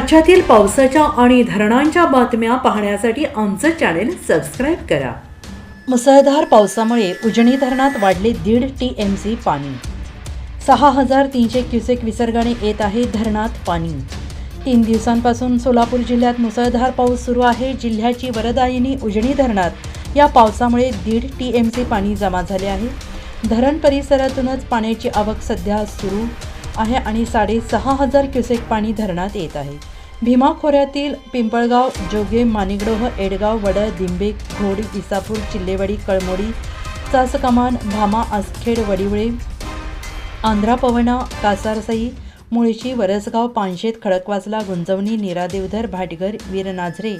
राज्यातील पावसाच्या आणि धरणांच्या बातम्या पाहण्यासाठी आमचं चॅनेल सबस्क्राईब करा. मुसळधार पावसामुळे उजनी धरणात वाढले दीड टी एम सी पाणी. सहा हजार तीनशे क्युसेक विसर्गाने येत आहे धरणात पाणी. तीन दिवसांपासून सोलापूर जिल्ह्यात मुसळधार पाऊस सुरू आहे. जिल्ह्याची वरदायिनी उजनी धरणात. या पावसामुळे दीड टी एम सी पाणी जमा झाले आहे. धरण परिसरातूनच पाण्याची आवक सध्या सुरू आहे आणि साडेसहा हजार क्युसेक पाणी धरणात येत आहे. भीमा खोऱ्यातील पिंपळगाव जोगे मानिगडोह एडगाव वडळ दिंबे घोड इसापूर चिल्लेवाडी कळमोडी चासकमान भामा आसखेड वडिवळे आंध्रा पवना कासारसई मुळशी वरसगाव पानशेत खडकवासला गुंजवणी निरादेवधर भाटघर वीरनाझरे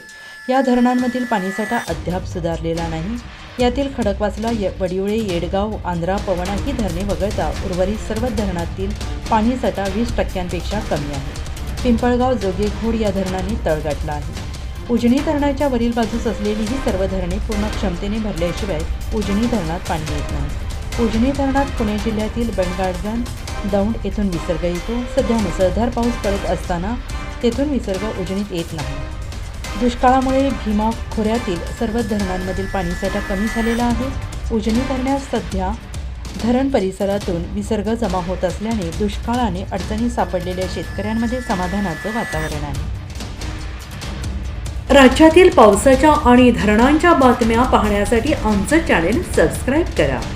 या धरणांमधील पाणीसाठा अद्याप सुधारलेला नाही. यातील खडकवासला य वडिवळे येडगाव आंध्रा पवना ही धरणे वगळता उर्वरित सर्व धरणातील पाणीसाठा वीस टक्क्यांपेक्षा कमी आहे. पिंपळगाव जोगेघोड या धरणाने तळ गाठला आहे. उजनी धरणाच्या वरील बाजूस असलेली ही सर्व धरणे पूर्ण क्षमतेने भरल्याशिवाय उजनी धरणात पाणी येत नाही. उजनी धरणात पुणे जिल्ह्यातील बंडगाडगण दौंड येथून विसर्ग येतो. सध्या मुसळधार पाऊस पडत असताना तेथून विसर्ग उजनीत येत नाही. दुष्काळामुळे भीमा खोऱ्यातील सर्व धरणांमधील पाणीसाठा कमी झालेला आहे. उजनी करण्यास सध्या धरण परिसरातून विसर्ग जमा होत असल्याने दुष्काळाने अडचणी सापडलेल्या शेतकऱ्यांमध्ये समाधानाचं वातावरण आहे. राज्यातील पावसाच्या आणि धरणांच्या बातम्या पाहण्यासाठी आमचं चॅनेल सबस्क्राईब करा.